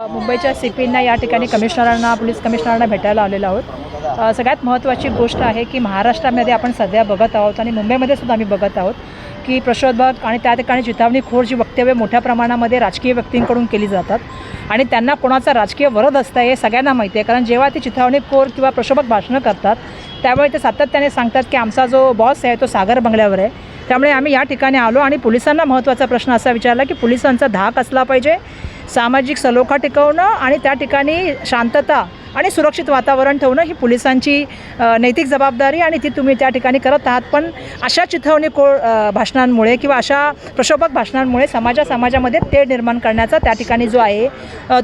मुंबईच्या सी पींना या ठिकाणी कमिशनरांना पोलीस कमिशनरांना भेटायला आलेलो आहोत. सगळ्यात महत्त्वाची गोष्ट आहे की महाराष्ट्रामध्ये आपण सध्या बघत आहोत आणि मुंबईमध्ये सुद्धा आम्ही बघत आहोत की प्रशोधक आणि त्या ठिकाणी चितावणीखोर जी वक्तव्य मोठ्या प्रमाणामध्ये राजकीय व्यक्तींकडून केली जातात. आणि त्यांना कोणाचा राजकीय वरद असतं हे सगळ्यांना माहिती आहे. कारण जेव्हा ते चिथावणीखोर किंवा प्रशोभक भाषणं करतात त्यावेळी ते सातत्याने सांगतात की आमचा जो बॉस आहे तो सागर बंगल्यावर आहे. त्यामुळे आम्ही या ठिकाणी आलो आणि पोलिसांना महत्त्वाचा प्रश्न असा विचारला की पोलिसांचा धाक असला पाहिजे सामाजिक सलोखा टिकवणं आणि त्या ठिकाणी शांतता आणि सुरक्षित वातावरण ठेवणं ही पोलिसांची नैतिक जबाबदारी आणि ती तुम्ही त्या ठिकाणी करत आहात. पण अशा चिथवणी को भाषणांमुळे किंवा अशा प्रक्षोभक भाषणांमुळे समाजा समाजामध्ये तेढ निर्माण करण्याचा त्या ठिकाणी जो आहे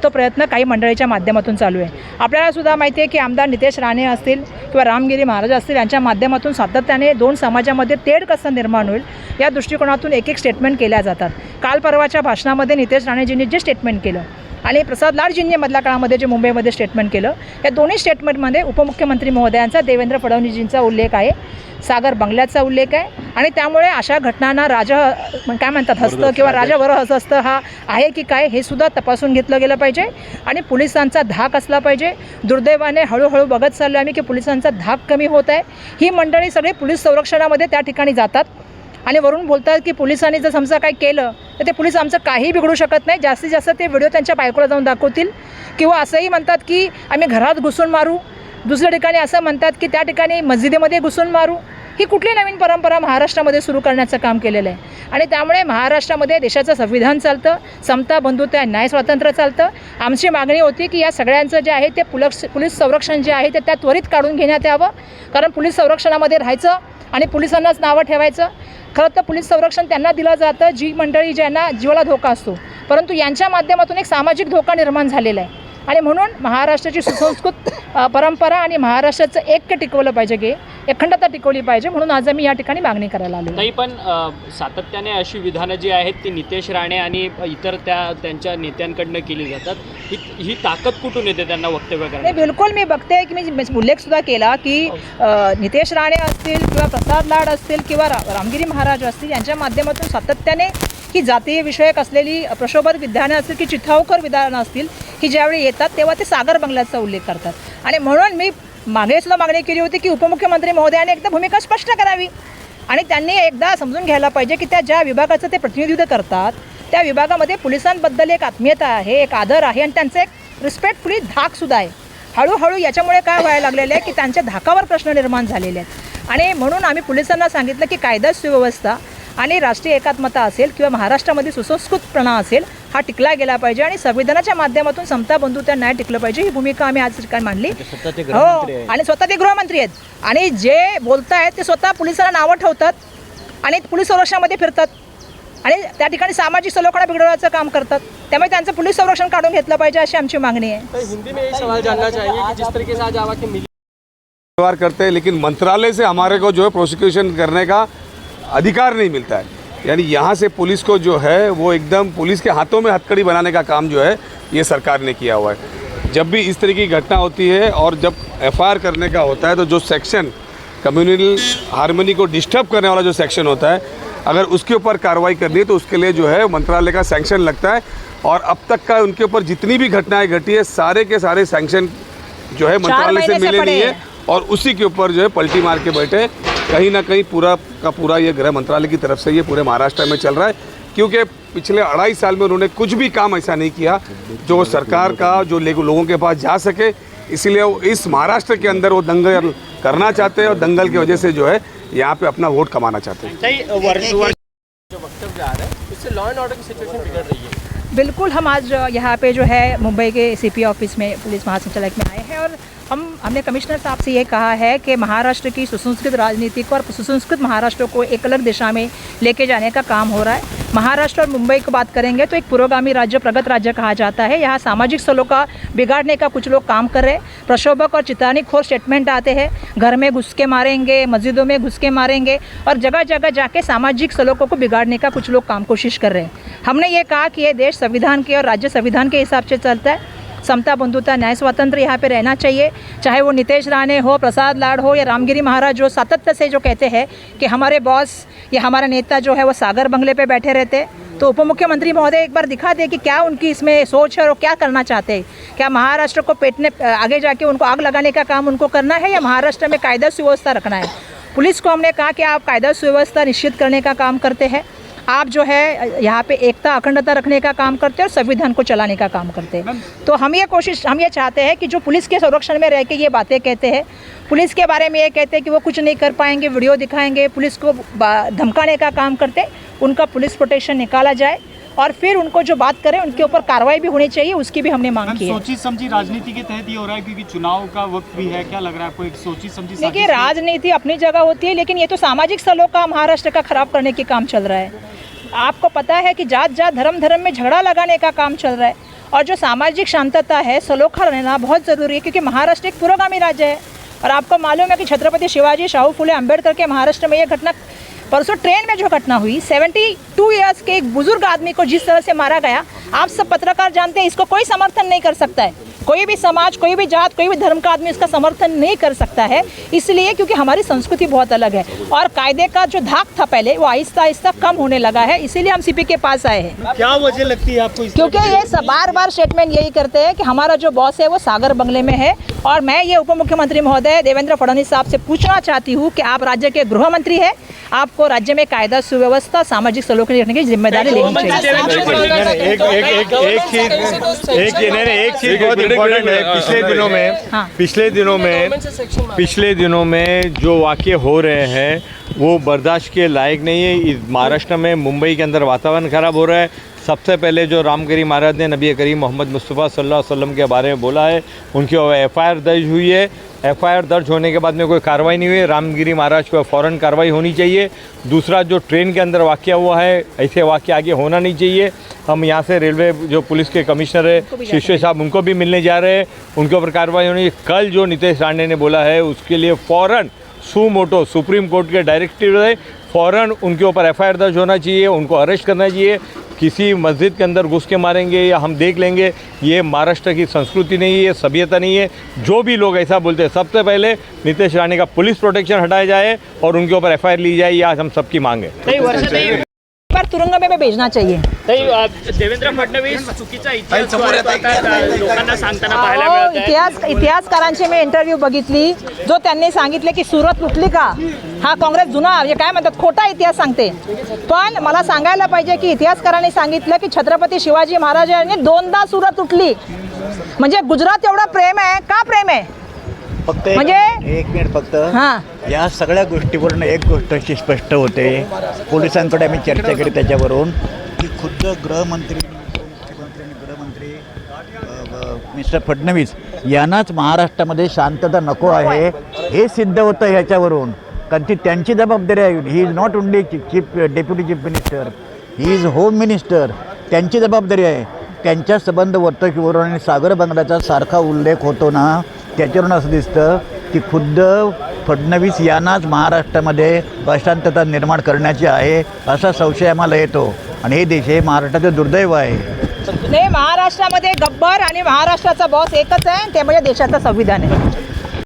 तो प्रयत्न काही मंडळीच्या माध्यमातून चालू आहे. आपल्यालासुद्धा माहिती आहे की आमदार नितेश राणे असतील किंवा रामगिरी महाराज असतील यांच्या माध्यमातून सातत्याने दोन समाजामध्ये तेढ कसं निर्माण होईल या दृष्टिकोनातून एक एक स्टेटमेंट केल्या जातात. काल परवाच्या भाषणामध्ये नितेश राणेजींनी जे स्टेटमेंट केलं आणि प्रसाद लाडजींनी मधल्या काळामध्ये जे मुंबईमध्ये स्टेटमेंट केलं या दोन्ही स्टेटमेंटमध्ये उपमुख्यमंत्री महोदयांचा देवेंद्र फडणवीसजींचा उल्लेख आहे सागर बंगल्याचा उल्लेख आहे आणि त्यामुळे अशा घटनांना राजा काय म्हणतात हस्त किंवा राजावर हस्त हा आहे की काय हे सुद्धा तपासून घेतलं गेलं पाहिजे. आणि पोलिसांचा धाक असला पाहिजे. दुर्दैवाने हळूहळू बघत चाललो आम्ही की पोलिसांचा धाक कमी होत आहे. ही मंडळी सगळी पोलीस संरक्षणामध्ये त्या ठिकाणी जातात. आणि वरून बोलतात की पोलिसांनी जर समजा काही केलं तर ते पोलीस आमचं काही बिघडू शकत नाही. जास्तीत जास्त ते व्हिडिओ त्यांच्या बायकोला जाऊन दाखवतील. किंवा असंही म्हणतात की आम्ही घरात घुसून मारू. दुसऱ्या ठिकाणी असं म्हणतात की त्या ठिकाणी मस्जिदीमध्ये घुसून मारू. ही कुठली नवीन परंपरा महाराष्ट्रामध्ये सुरू करण्याचं काम केलेलं आहे. आणि त्यामुळे महाराष्ट्रामध्ये देशाचं संविधान चालतं समता बंधुता न्याय स्वातंत्र्य चालतं. आमची मागणी होती की या सगळ्यांचं जे आहे ते पुलक्ष पोलीस संरक्षण जे आहे ते त्या त्वरित काढून घेण्यात यावं. कारण पोलीस संरक्षणामध्ये राहायचं आणि पोलिसांनाच नावं ठेवायचं. खरं तर पोलीस संरक्षण त्यांना दिलं जातं जी मंडळी ज्यांना जीवाला धोका असतो. परंतु यांच्या माध्यमातून एक सामाजिक धोका निर्माण झालेला आहे. आणि म्हणून महाराष्ट्राची सुसंस्कृत परंपरा आणि महाराष्ट्राचं ऐक्य टिकवलं पाहिजे की अखंडता टिकवली पाहिजे म्हणून आज आम्ही या ठिकाणी मागणी करायला आलो नाही पण सातत्याने अशी विधानं जी आहेत ती नितेश राणे आणि इतर त्या त्यांच्या नेत्यांकडनं केली जातात. ही ही ताकद कुठून येते त्यांना वक्तव्य करण्याची? बिलकुल मी बघते की मी मी उल्लेखसुद्धा केला की नितेश राणे असतील किंवा प्रसाद लाड असतील किंवा रा रामगिरी महाराज असतील यांच्या माध्यमातून सातत्याने ही जातीय विषयक असलेली प्रशोभक विधानं असतील की चिथावकर विधानं असतील की ज्यावेळी येतात तेव्हा ते सागर बंगल्याचा उल्लेख करतात. आणि म्हणून मी मागेसुद्धा मागणी केली होती की उपमुख्यमंत्री महोदयाने एकदा भूमिका स्पष्ट करावी. आणि त्यांनी एकदा समजून घ्यायला पाहिजे की त्या ज्या विभागाचं ते प्रतिनिधित्व करतात त्या विभागामध्ये पोलिसांबद्दल एक आत्मीयता आहे एक आदर आहे आणि त्यांचं एक रिस्पेक्टफुली धाकसुद्धा आहे. हळूहळू याच्यामुळे काय व्हायला लागलेलं आहे की त्यांच्या धाकावर प्रश्न निर्माण झालेले आहेत. आणि म्हणून आम्ही पोलिसांना सांगितलं की कायदा सुव्यवस्था आणि राष्ट्रीय एकात्मता असेल किंवा महाराष्ट्रामध्ये सुसंस्कृतपणा असेल हा टिकला गेला पाहिजे आणि संविधानाच्या माध्यमातून समता बंधुता न्याय टिकलं पाहिजे ही भूमिका आम्ही आज ठिकाणी मांडली. हो आणि स्वतः ते गृहमंत्री आहेत. आणि जे बोलतायत ते स्वतः पोलिसांना नावं ठेवतात आणि पोलीस संरक्षणामध्ये फिरतात. आणि त्या ठिकाणी सामाजिक सलोखा बिघडवण्याचं काम करतात. त्यामुळे त्यांचं पोलीस संरक्षण काढून घेतलं पाहिजे अशी आमची मागणी आहे. तो हिंदी में यही सवाल जानना चाहेंगे कि जिस तरीके से आज आवा के मिली व्यवहार करते हैं लेकिन मंत्रालय से हमारे को जो है प्रोसिक्यूशन करने का अधिकार नहीं मिलता है। यानी यहाँ से पुलिस को जो है वो एकदम पुलिस के हाथों में हथकड़ी बनाने का काम जो है ये सरकार ने किया हुआ है। जब भी इस तरह की घटना होती है और जब एफ़ करने का होता है तो जो सेक्शन कम्युनल हारमोनी को डिस्टर्ब करने वाला जो सेक्शन होता है अगर उसके ऊपर कार्रवाई करनी है तो उसके लिए जो है मंत्रालय का सैंक्शन लगता है। और अब तक का उनके ऊपर जितनी भी घटनाएँ घटी है सारे के सारे सैंक्शन जो है मंत्रालय से मिले नहीं है। और उसी के ऊपर जो है पलटी मार के बैठे कहीं ना कहीं पूरा का पूरा ये गृह मंत्रालय की तरफ़ से ये पूरे महाराष्ट्र में चल रहा है क्योंकि पिछले अढ़ाई साल में उन्होंने कुछ भी काम ऐसा नहीं किया जो सरकार का जो लोगों के पास जा सके। इसीलिए वो इस महाराष्ट्र के अंदर वो दंगल करना चाहते हैं और दंगल की वजह से जो है यहाँ पे अपना वोट कमाना चाहते हैं। ताई, वर्ष वर्ष जो वक्तव्य आ रहा है उससे लॉ एंड ऑर्डर की सिचुएशन बिगड़ रही है। बिल्कुल हम आज यहाँ पे जो है मुंबई के सीपी ऑफ़िस में पुलिस महासंचालक में और हम, हमने कमिश्नर साहब से ये कहा है कि महाराष्ट्र की सुसंस्कृत राजनीति को और सुसंस्कृत महाराष्ट्र को एक अलग दिशा में लेके जाने का काम हो रहा है। महाराष्ट्र और मुंबई की बात करेंगे तो एक पुरोगामी राज्य, प्रगत राज्य कहा जाता है। यहाँ सामाजिक स्थलों का बिगाड़ने का कुछ लोग काम कर रहे हैं। प्रशोभक और चितानी खोर स्टेटमेंट आते हैं, घर में घुस के मारेंगे, मस्जिदों में घुस के मारेंगे और जगह जगह जाके सामाजिक सलोखों को बिगाड़ने का कुछ लोग काम कोशिश कर रहे हैं। हमने ये कहा कि ये देश संविधान के और राज्य संविधान के हिसाब से चलता है। समता बंधुता, न्याय स्वातंत्र्य यहाँ पे रहना चाहिए। चाहे वो नितेश राणे हो, प्रसाद लाड हो या रामगिरी महाराज जो सातत्य से जो कहते हैं कि हमारे बॉस या हमारा नेता जो है वो सागर बंगले पे बैठे रहते। तो उप मुख्यमंत्री महोदय, एक बार दिखा दे कि क्या उनकी इसमें सोच है और क्या करना चाहते हैं। क्या महाराष्ट्र को पेटने, आगे जाके उनको आग लगाने का काम उनको करना है या महाराष्ट्र में कायदा सुव्यवस्था रखना है? पुलिस को हमने कहा कि आप कायदा सुव्यवस्था निश्चित करने का काम करते हैं। आप जो है यहाँ पे एकता अखंडता रखने का काम करते हैं और संविधान को चलाने का काम करते हैं। तो हम ये कोशिश हम ये चाहते हैं कि जो पुलिस के संरक्षण में रह के ये बातें कहते हैं पुलिस के बारे में ये कहते हैं कि वो कुछ नहीं कर पाएँगे वीडियो दिखाएँगे पुलिस को धमकाने का काम करते उनका पुलिस प्रोटेक्शन निकाला जाए और फिर उनको जो बात करें उनके ऊपर कार्रवाई भी होनी चाहिए उसकी भी हमने मांग की है। सोची समझी राजनीति के तहत ये हो रहा है क्योंकि चुनाव का वक्त भी है क्या लग रहा है आपको एक सोची समझी देखिए राजनीति अपनी जगह होती है लेकिन ये तो सामाजिक स्थलों का महाराष्ट्र का खराब करने के काम चल रहा है। आपको पता है कि जात जात धर्म धर्म में झगड़ा लगाने का काम चल रहा है। और जो सामाजिक शांतता है, सलोखा रहना बहुत ज़रूरी है, क्योंकि महाराष्ट्र एक पुरोगामी राज्य है। और आपको मालूम है कि छत्रपति शिवाजी, शाहू, फुले अंबेडकर के महाराष्ट्र में ये घटना, परसों ट्रेन में जो घटना हुई 72 टू ईयर्स के एक बुज़ुर्ग आदमी को जिस तरह से मारा गया, आप सब पत्रकार जानते हैं, इसको कोई समर्थन नहीं कर सकता है। कोई भी समाज कोई भी जात कोई भी धर्म का आदमी इसका समर्थन नहीं कर सकता है इसलिए क्योंकि हमारी संस्कृति बहुत अलग है और कायदे का जो धाक था पहले वो आहिस्ता आहिस्ता कम होने लगा है इसीलिए हम सीपी के पास आए हैं क्या वजह लगती है आपको क्योंकि ये सब बार बार स्टेटमेंट यही करते हैं कि हमारा जो बॉस है वो सागर बंगले में है और मैं ये उप मुख्यमंत्री महोदय देवेंद्र फडणवीस साहब से पूछना चाहती हूँ कि आप राज्य के गृह मंत्री हैं आपको राज्य में कायदा सुव्यवस्था सामाजिक सलोखन रखने की ज़िम्मेदारी लेनी चाहिए एक एक एक एक चीज़ एक नहीं नहीं एक चीज़ बहुत इम्पोर्टेंट है पिछले दिनों में हाँ। पिछले दिनों में पिछले दिनों में जो वाक्य हो रहे हैं वो बर्दाश्त के लायक नहीं है। इस महाराष्ट्र में मुंबई के अंदर वातावरण खराब हो रहा है। सबसे पहले जो रामगरी महाराज ने नबी करीम मोहम्मद मुस्तफ़ा सल्लल्लाहु अलैहि वसल्लम के बारे में बोला है उनकी एफ़ आई दर्ज हुई है। एफआईआर दर्ज होने के बाद में कोई कार्रवाई नहीं हुई। रामगिरी महाराज को फ़ौरन कार्रवाई होनी चाहिए। दूसरा जो ट्रेन के अंदर वाक्य हुआ है ऐसे वाक्य आगे होना नहीं चाहिए। हम यहाँ से रेलवे जो पुलिस के कमिश्नर है शिष्य साहब उनको भी मिलने जा रहे हैं। उनके ऊपर कार्रवाई होनी चाहिए। कल जो नितेश राणे ने बोला है उसके लिए फ़ौरन सुमोटो सुप्रीम कोर्ट के डायरेक्टिव है। फ़ौरन उनके ऊपर एफआईआर दर्ज होना चाहिए उनको अरेस्ट करना चाहिए। किसी मस्जिद के अंदर घुस के मारेंगे या हम देख लेंगे, ये महाराष्ट्र की संस्कृति नहीं है सभ्यता नहीं है। जो भी लोग ऐसा बोलते हैं, सबसे पहले नितेश राणे का पुलिस प्रोटेक्शन हटाया जाए और उनके ऊपर एफआईआर ली जाए, ये हम सबकी मांग है। पर तुरुंग में भी भेजना चाहिए। देवेंद्र फडणवीस चुकीचा इतिहास आता लोकांना सांगताना पाहायला अहो, मिळत आहे इतिहास इतिहासकारांची मी इंटरव्ह्यू बघितली जो त्यांनी सांगितले की सुरत तुटली का? हा काँग्रेस जुना म्हणजे काय म्हणतात? खोटा इतिहास सांगते. पण मला सांगायला पाहिजे की इतिहासकारांनी सांगितलं की छत्रपती शिवाजी महाराजांनी दोनदा सुरत तुटली. म्हणजे गुजरात एवढं प्रेम आहे का प्रेम आहे? फक्त एक- म्हणजे- एक मिनिट फक्त. हां. या सगळ्या गोष्टीवरून एक गोष्ट अशी स्पष्ट होते. पोलिसांकडे आम्ही चर्चा केली त्याच्यावरून. की खुद्द गृहमंत्री आणि गृहमंत्री अ, अ, मिस्टर फडणवीस यांनाच महाराष्ट्रामध्ये शांतता नको आहे. हे सिद्ध होतं ह्याच्यावरून. कारण ती त्यांची जबाबदारी आहे. He is not only chief deputy chief minister he is home minister त्यांची जबाबदारी आहे. त्यांच्या संबंध वर्तकीवरून आणि सागर बंगल्याचा सारखा उल्लेख होतो ना. त्याच्यावरून असं दिसतं की खुद्द फडणवीस यांनाच महाराष्ट्रामध्ये अशांतता निर्माण करण्याची आहे असा संशय आम्हाला येतो. आणि हे देश हे महाराष्ट्राचं दुर्दैव आहे. नाही महाराष्ट्रामध्ये गब्बर आणि महाराष्ट्राचा बॉस एकच आहे ते म्हणजे देशाचं संविधान आहे.